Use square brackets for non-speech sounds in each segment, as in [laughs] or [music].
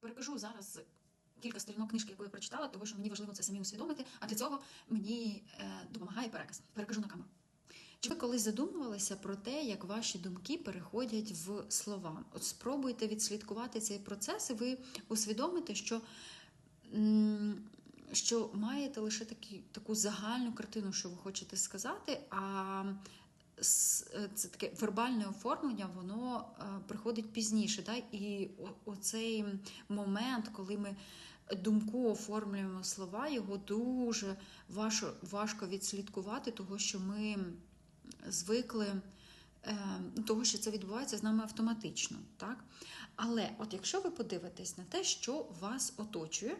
Перекажу зараз кілька сторінок книжки, яку я прочитала, тому що мені важливо це самі усвідомити, а для цього мені е, допомагає переказ. Перекажу на камеру. Чи ви колись задумувалися про те, як ваші думки переходять в слова? От спробуйте відслідкувати цей процес, і ви усвідомите, що, що маєте лише такі, таку загальну картину, що ви хочете сказати, а це таке вербальне оформлення, воно е, приходить пізніше. Да? І оцей момент, коли ми думку оформлюємо слова, його дуже важко, важко відслідкувати, того що ми звикли. е, Того, що це відбувається з нами автоматично, так? Але от якщо ви подивитесь на те, що вас оточує,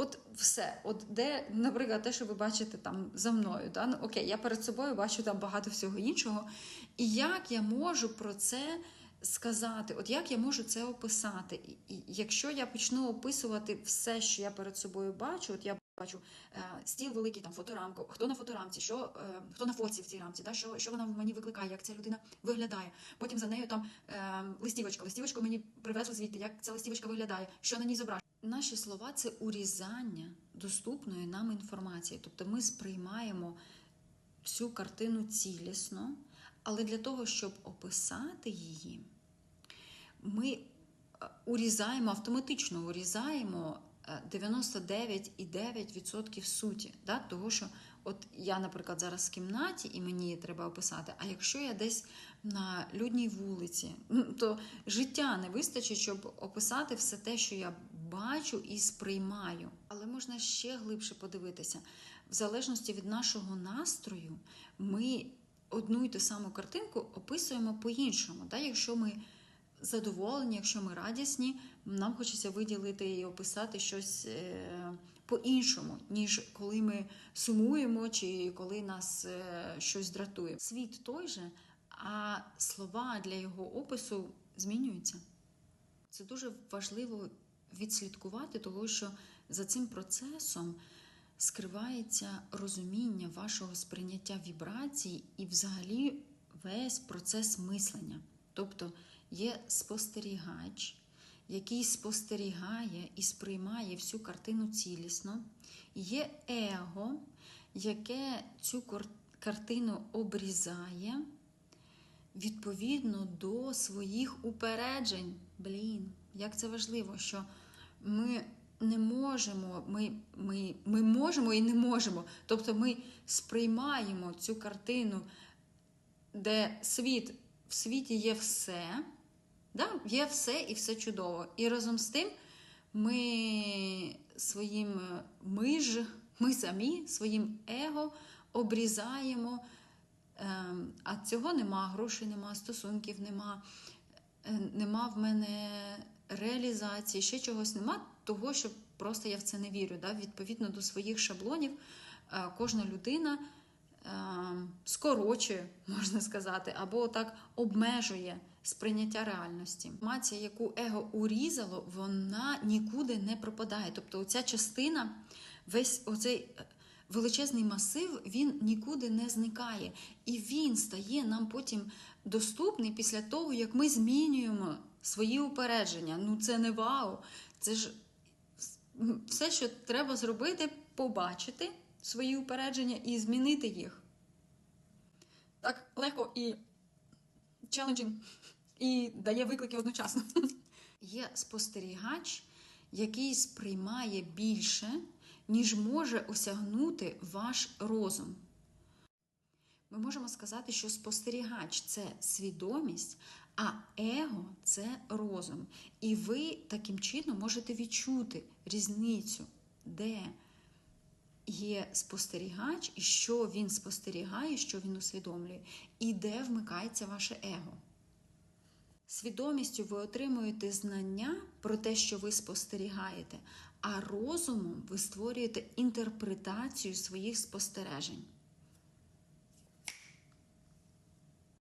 от все, от де, наприклад, те, що ви бачите там за мною, да? ну, окей, я перед собою бачу там багато всього іншого. І як я можу про це сказати? От як я можу це описати? І, і якщо я почну описувати все, що я перед собою бачу, от я бачу е, стіл великий, там фоторамку, хто на фоторамці, що, е, хто на фоці в цій рамці, да? що, що вона в мені викликає, як ця людина виглядає. Потім за нею там е, листівочка. Листівочку мені привезли звідти, як ця листівочка виглядає, що на ній зображено. Наші слова це урізання доступної нам інформації. Тобто ми сприймаємо всю картину цілісно, але для того, щоб описати її, ми е, урізаємо, автоматично урізаємо е, 99,9% суті. Да? Того, що от я, наприклад, зараз в кімнаті і мені треба описати, а якщо я десь на людній вулиці, ну, то життя не вистачить, щоб описати все те, що я бачу і сприймаю. Але можна ще глибше подивитися. В залежності від нашого настрою, ми одну й ту саму картинку описуємо по-іншому. Да? Якщо ми задоволені, якщо ми радісні, нам хочеться виділити і описати щось е, по-іншому, ніж коли ми сумуємо чи коли нас е, щось дратує. Світ той же, а слова для його опису змінюються. Це дуже важливо відслідкувати, того що за цим процесом скривається розуміння вашого сприйняття вібрацій і, взагалі, весь процес мислення. Тобто є спостерігач, який спостерігає і сприймає всю картину цілісно, є его, яке цю картину обрізає відповідно до своїх упереджень. Блін, як це важливо, що ми не можемо, ми, ми, ми можемо і не можемо. Тобто ми сприймаємо цю картину, де світ, в світі є все, да? є все і все чудово. І разом з тим ми своїм е, ми ж, ми самі своїм его обрізаємо. Ем, А цього нема, грошей нема, стосунків нема, е, нема в мене реалізації, ще чогось нема, того, що просто я в це не вірю. Да? Відповідно до своїх шаблонів, е, кожна людина е, скорочує, [laughs] можна сказати, або так обмежує сприйняття реальності. Інформація, яку его урізало, вона нікуди не пропадає. Тобто, оця частина, весь оцей. е, Величезний масив він нікуди не зникає, і він стає нам потім доступний після того, як ми змінюємо свої упередження. Ну це не вау. Це ж все, що треба зробити, побачити свої упередження і змінити їх. Так легко і челенджинг, і дає виклики одночасно. [laughs] Є спостерігач, який сприймає більше, ніж може осягнути ваш розум. Ми можемо сказати, що спостерігач це свідомість, а его це розум. І ви таким чином можете відчути різницю, де є спостерігач, і що він спостерігає, що він усвідомлює, і де вмикається ваше его. Свідомістю ви отримуєте знання про те, що ви спостерігаєте, а розумом ви створюєте інтерпретацію своїх спостережень.